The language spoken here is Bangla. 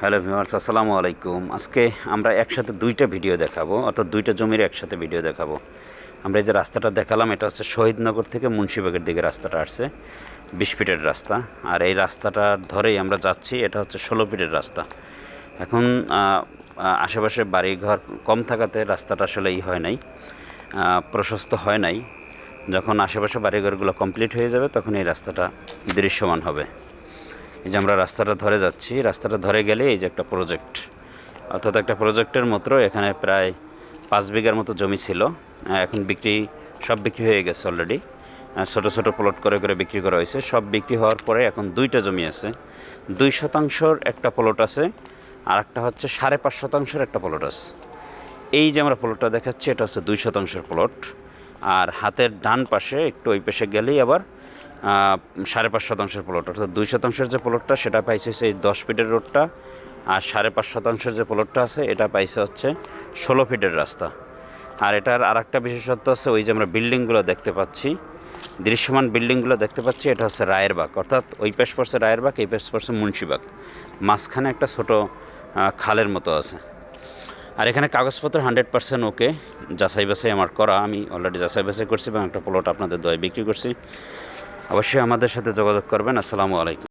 হ্যালো ভিউয়ার্স, আসসালামু আলাইকুম। আজকে আমরা একসাথে দুইটা ভিডিও দেখাবো, অর্থাৎ দুইটা জমির একসাথে ভিডিও দেখাবো। আমরা এই যে রাস্তাটা দেখালাম, এটা হচ্ছে শহীদনগর থেকে মুন্সিবাগের দিকে রাস্তাটা আসছে, বিশ ফিটের রাস্তা। আর এই রাস্তাটার ধরেই আমরা যাচ্ছি, এটা হচ্ছে ষোলো ফিটের রাস্তা। এখন আশেপাশে বাড়িঘর কম থাকাতে রাস্তাটা আসলে ই হয় নাই প্রশস্ত হয় নাই। যখন আশেপাশে বাড়িঘরগুলো কমপ্লিট হয়ে যাবে, তখন এই রাস্তাটা দৃশ্যমান হবে। এই যে আমরা রাস্তাটা ধরে যাচ্ছি, রাস্তাটা ধরে গেলে এই যে একটা প্রজেক্ট অর্থাৎ একটা প্রজেক্টের মতো এখানে প্রায় পাঁচ বিঘার মতো জমি ছিল। এখন বিক্রি, সব বিক্রি হয়ে গেছে অলরেডি ছোটো ছোটো প্লট করে করে বিক্রি করা হয়েছে। সব বিক্রি হওয়ার পরে এখন দুইটা জমি আছে। দুই শতাংশর একটা প্লট আছে আর একটা হচ্ছে সাড়ে পাঁচ শতাংশের একটা প্লট আছে। এই যে আমরা প্লটটা দেখাচ্ছি, এটা হচ্ছে দুই শতাংশের প্লট আর হাতের ডান পাশে, একটু ওই পাশে গেলেই আবার সাড়ে পাঁচ শতাংশের প্লট অর্থাৎ দুই শতাংশের যে প্লটটা সেটা পাইছে সেই দশ ফিটের রোডটা আর সাড়ে পাঁচ শতাংশের যে প্লটটা আছে, এটা পাইছে হচ্ছে ষোলো ফিটের রাস্তা। আর এটার আর একটা বিশেষত্ব আছে, ওই যে আমরা বিল্ডিংগুলো দেখতে পাচ্ছি, দৃশ্যমান বিল্ডিংগুলো দেখতে পাচ্ছি, এটা হচ্ছে রায়েরবাগ অর্থাৎ ওই পাশ পড়ছে রায়েরবাগ এই পাশ পড়ছে মুন্সিবাগ মাঝখানে একটা ছোট খালের মতো আছে। আর এখানে কাগজপত্র হান্ড্রেড পার্সেন্ট ওকে যাচাই বাছাই আমার করা, আমি অলরেডি যাচাই বাছাই করছি এবং একটা প্লট আপনাদের দয় বিক্রি করছি। অবশ্যই আমাদের সাথে যোগাযোগ করবেন। আসসালামু আলাইকুম।